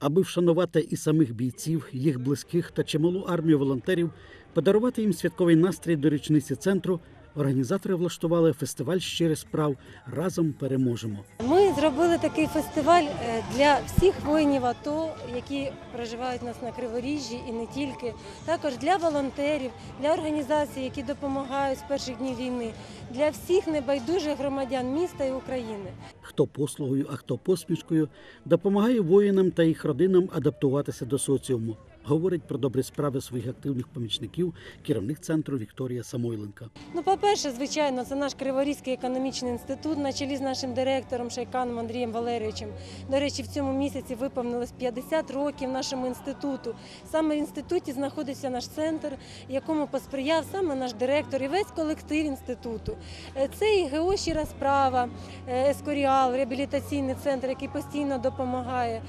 Аби вшанувати і самих бійців, їх близьких та чималу армію волонтерів, подарувати їм святковий настрій до річниці центру, організатори влаштували фестиваль щирих справ разом переможемо. Ми зробили такий фестиваль е, для всіх воїнів АТО, які проживають у нас на Криворіжжі і не тільки. Також для волонтерів, для організацій, які допомагають з перших днів війни, для всіх небайдужих громадян міста і України. Хто послугою, а хто посмішкою допомагає воїнам та їх родинам адаптуватися до соціуму. Говорить про добрі справи своїх активних помічників керівник центру Вікторія Самойленка. Ну, по-перше, звичайно, це наш Криворізький економічний інститут на чолі з нашим директором Шайканом Андрієм Валерійовичем. До речі, в цьому місяці виповнилось 50 років нашому інституту. Саме в інституті знаходиться наш центр, якому посприяв саме наш директор і весь колектив інституту. Е, Це і ГО «Щира справа, е, Ескоріал, реабілітаційний центр, який постійно допомагає.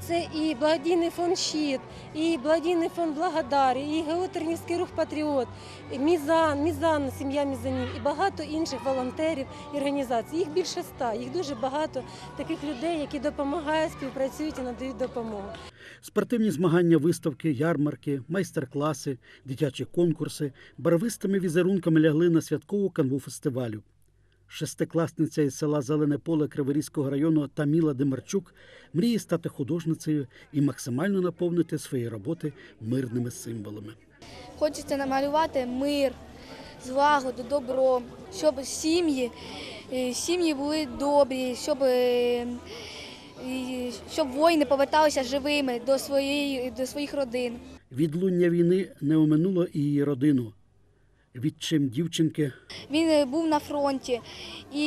Це і благодійний фонд Щит, і благодійний фонд Благодар, і ГО Тернівський рух Патріот, і Мізан, Мізан, сім'я Мізанів, і багато інших волонтерів і організацій. Їх більше ста. Їх дуже багато таких людей, які допомагають, співпрацюють і надають допомогу. Спортивні змагання, виставки, ярмарки, майстер-класи, дитячі конкурси барвистими візерунками лягли на святкову канву фестивалю. Шестикласниця із села Зелене Поле Криворізького району Таміла Демарчук мріє стати художницею і максимально наповнити свої роботи мирними символами. Хочеться намалювати мир, злагоду, добро, щоб сім'ї, е, сім'ї були добрі, щоб, е, щоб воїни поверталися живими до, своєї, до своїх родин. Відлуння війни не оминуло і її родину. Відчим дівчинки Він е, був на фронті і,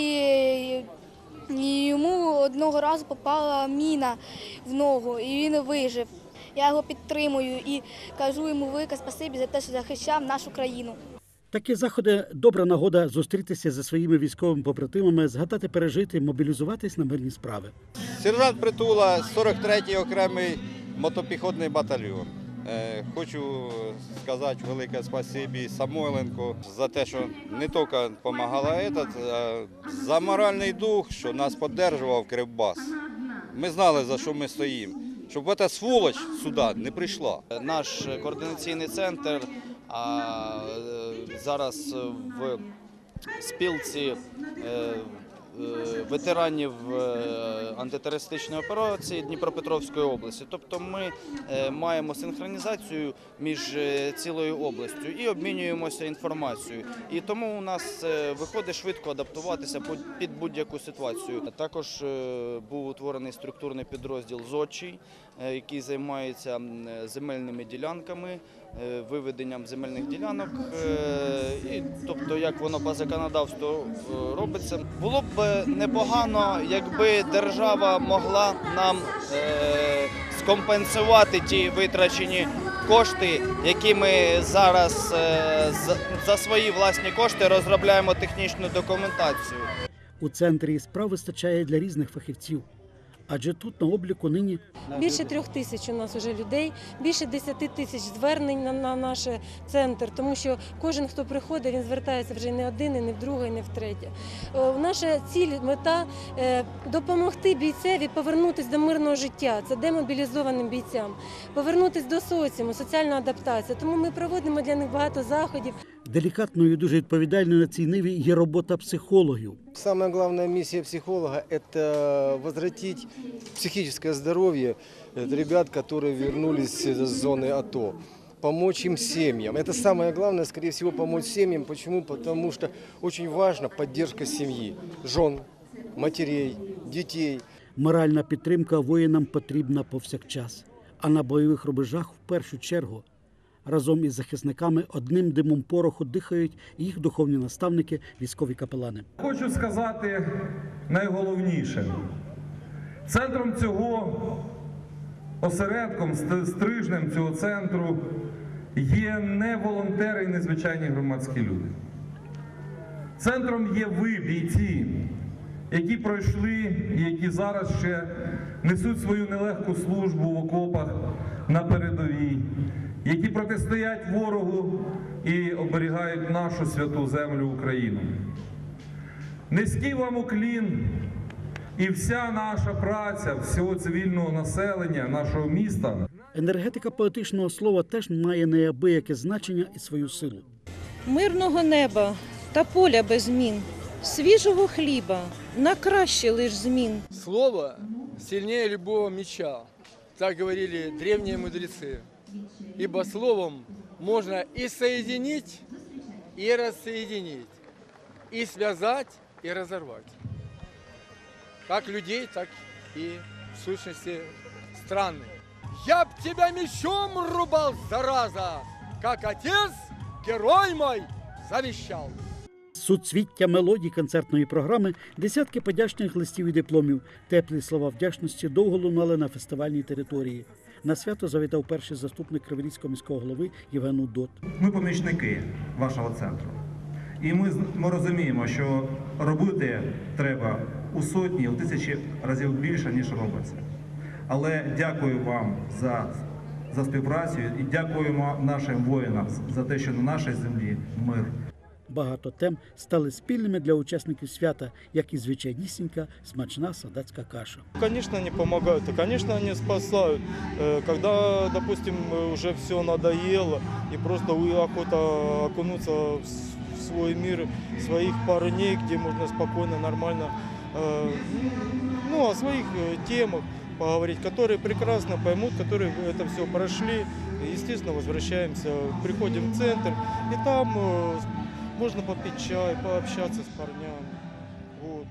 і йому одного разу попала міна в ногу, і він вижив. Я його підтримую і кажу йому велике спасибі за те, що захищав нашу країну. Такі заходи добра нагода зустрітися зі своїми військовими побратимами, згадати пережити, мобілізуватись на мирні справи. Сержант Притула, 43-й окремий мотопіхотний батальйон. Е, Хочу сказати велике спасибі Самойленку за те, що не тільки допомагала этот, а за моральний дух, що нас підтримував Кривбас. Ми знали, за що ми стоїмо. Щоб ця сволоч сюди не прийшла. Наш координаційний центр а, е, зараз в спілці е, е, ветеранів е, антитерористичної операції Дніпропетровської області. Тобто ми е, маємо синхронізацію між е, цілою областю і обмінюємося інформацією. І тому у нас е, виходить швидко адаптуватися під- будь-яку ситуацію. Також е, був утворений структурний підрозділ ЗОЧІ, е, який займається е, земельними ділянками, е, виведенням земельних ділянок. е, І, тобто, як воно по законодавству е, робиться. Було б е, непогано, якби держава могла нам е, скомпенсувати ті витрачені кошти, які ми зараз е, за- свої власні кошти розробляємо технічну документацію. У центрі справ вистачає для різних фахівців, адже тут на обліку нині Більше трьох тисяч у нас вже людей, більше десяти тисяч звернень на, на наш центр, тому що кожен, хто приходить, він звертається вже не один, і не вдруге, і не втретє. Е, Наша ціль, мета е, допомогти бійцеві повернутися до мирного життя. Це демобілізованим бійцям, повернутися до соціуму, соціальна адаптація. Тому ми проводимо для них багато заходів. делікатною і дуже відповідальною на цій ниві є робота психологів. Самая главная миссия психолога – это возвратить психическое здоровье э, ребят, которые вернулись из зоны АТО, помочь им семьям. Это самое главное, скорее всего, помочь семьям. Почему? Потому что очень важна поддержка семьи, жен, матерей, детей. Моральна підтримка воїнам потрібна повсякчас, а на бойових рубежах в першу чергу. Разом із захисниками одним димом пороху дихають їх духовні наставники, військові капелани. Хочу сказати найголовніше. Центром цього осередком, стрижнем цього центру є не волонтери і незвичайні громадські люди. Центром є ви, бійці, які пройшли і які зараз ще несуть свою нелегку службу в окопах на передовій, які протистоять ворогу і оберігають нашу святу землю Україну. Низький вам уклін І вся наша праця, всього цивільного населення нашого міста Енергетика поетичного слова теж має неабияке значення і свою силу. мирного неба та поля без змін, свіжого хліба, на краще лиш змін. Слово сильнее любого меча. Так говорили древние мудрецы. Ибо словом можно и соединить, и рассоединить, и связать, и разорвать. Как людей, так и в сущности страны. Я б тебя мечом рубал, зараза, как отец, герой мой, завещал. Суцвіття мелодій концертної програми, десятки подячних листів і дипломів, теплі слова вдячності довго лунали на фестивальній території. На свято завітав перший заступник Криворізького міського голови Євген Удот. Ми помічники вашого центру. І ми, ми розуміємо, що робити треба у сотні, у тисячі разів більше, ніж робиться. Але дякую вам за, за співпрацю і дякуємо нашим воїнам за те, що на нашій землі мир Багато тем стали спільними для учасників свята, як і звичайнісінька смачна солдатська каша. Конечно, они помогают, и, конечно, они спасают. Э, Когда, допустим, э, уже все надоело, и просто у- охота окунуться в с- в свой мир своих парней, где можно спокойно, нормально, э, ну, о своих э, темах поговорить, которые прекрасно поймут, которые это все прошли. И, естественно, возвращаемся, приходим в центр, и там э, можно попить чай, пообщаться с парнями. Вот.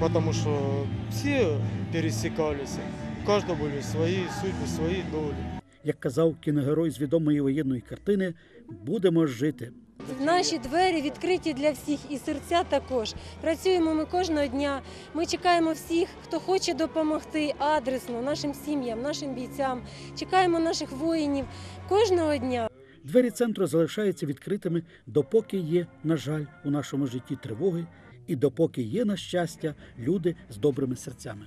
Потому что все пересекались, у каждого были свои судьбы, свои доли. Як казав кіногерой з відомої воєнної картини, будемо жити. Наші двері відкриті для всіх і серця також. Працюємо ми кожного дня. Ми чекаємо всіх, хто хоче допомогти адресно нашим сім'ям, нашим бійцям. Чекаємо наших воїнів кожного дня. Двері центру залишаються відкритими, допоки є, на жаль, у нашому житті тривоги, і допоки є, на щастя, люди з добрими серцями.